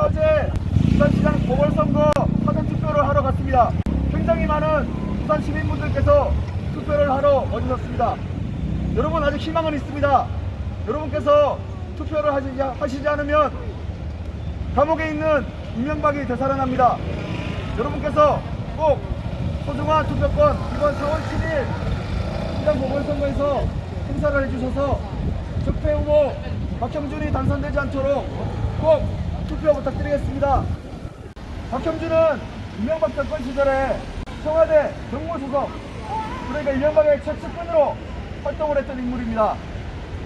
제가 어제 부산시장 보궐선거 사전투표를 하러 갔습니다. 굉장히 많은 부산 시민분들께서 투표를 하러 와주셨습니다. 여러분 아직 희망은 있습니다. 여러분께서 투표를 하시지, 하시지 않으면 감옥에 있는 이명박이 되살아납니다. 여러분께서 꼭 소중한 투표권 이번 4월 7일 시장 보궐선거에서 행사를 해주셔서 적폐 후보 박형준이 당선되지 않도록 꼭 투표 부탁드리겠습니다. 박형준은 이명박 정권 시절에 청와대 정무수석 그러니까 이명박의 첫 측근으로 활동을 했던 인물입니다.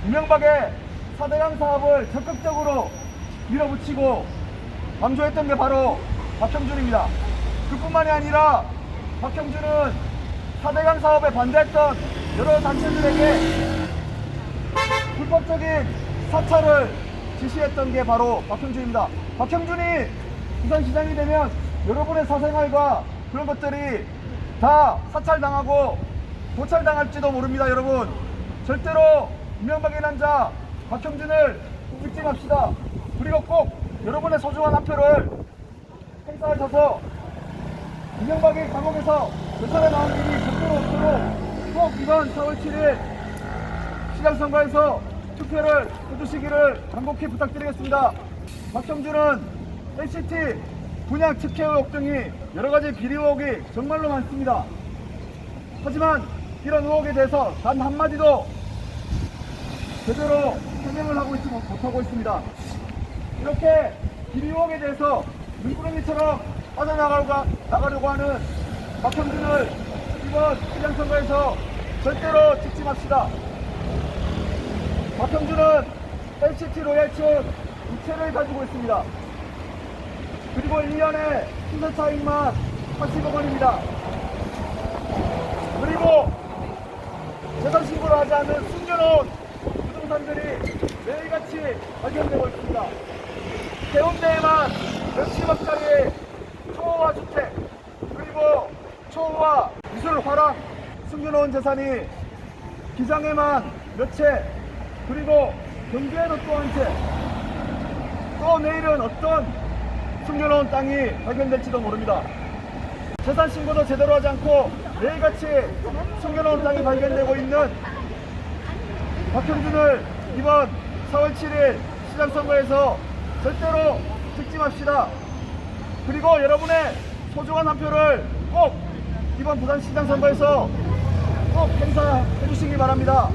이명박의 4대강 사업을 적극적으로 밀어붙이고 강조했던 게 바로 박형준입니다. 그뿐만이 아니라 박형준은 4대강 사업에 반대했던 여러 단체들에게 불법적인 사찰을 지시했던 게 바로 박형준입니다. 박형준이 부산시장이 되면 여러분의 사생활과 그런 것들이 다 사찰당하고 도찰당할지도 모릅니다, 여러분. 절대로 이명박의 남자 박형준을 찍지 맙시다. 그리고 꼭 여러분의 소중한 한 표를 행사하셔서 이명박이 감옥에서 요청에 나온 일이 절대로 없도록 꼭 이번 4월 7일 시장 선거에서 투표를 해주시기를 간곡히 부탁드리겠습니다. 박형준은 NCT 분양 특혜 의혹 등이 여러 가지 비리 의혹이 정말로 많습니다. 하지만 이런 의혹에 대해서 단 한마디도 제대로 해명을 하고 있지 못- 못하고 있습니다. 이렇게 비리 의혹에 대해서 눈구렁이처럼 빠져나가려고 나가려고 하는 박형준을 이번 시장 선거에서 절대로 찍지 맙시다. 박형준은 LCT 로얄 측 이체를 가지고 있습니다. 그리고 1년에 신선 차익만 80억 원입니다. 그리고 재산 신고를 하지 않은 숨겨놓은 부동산들이 매일같이 발견되고 있습니다. 해운대에만 몇십억짜리 초호화 주택 그리고 초호화 미술 화랑 숨겨놓은 재산이 기장에만 몇 채, 그리고 경주에는 또한 채, 또 내일은 어떤 숨겨놓은 땅이 발견될지도 모릅니다. 재산 신고도 제대로 하지 않고 매일같이 숨겨놓은 땅이 발견되고 있는 박형준을 이번 4월 7일 시장 선거에서 절대로 찍지 맙시다. 그리고 여러분의 소중한 한 표를 꼭 이번 부산시장 선거에서 꼭 행사해 주시기 바랍니다.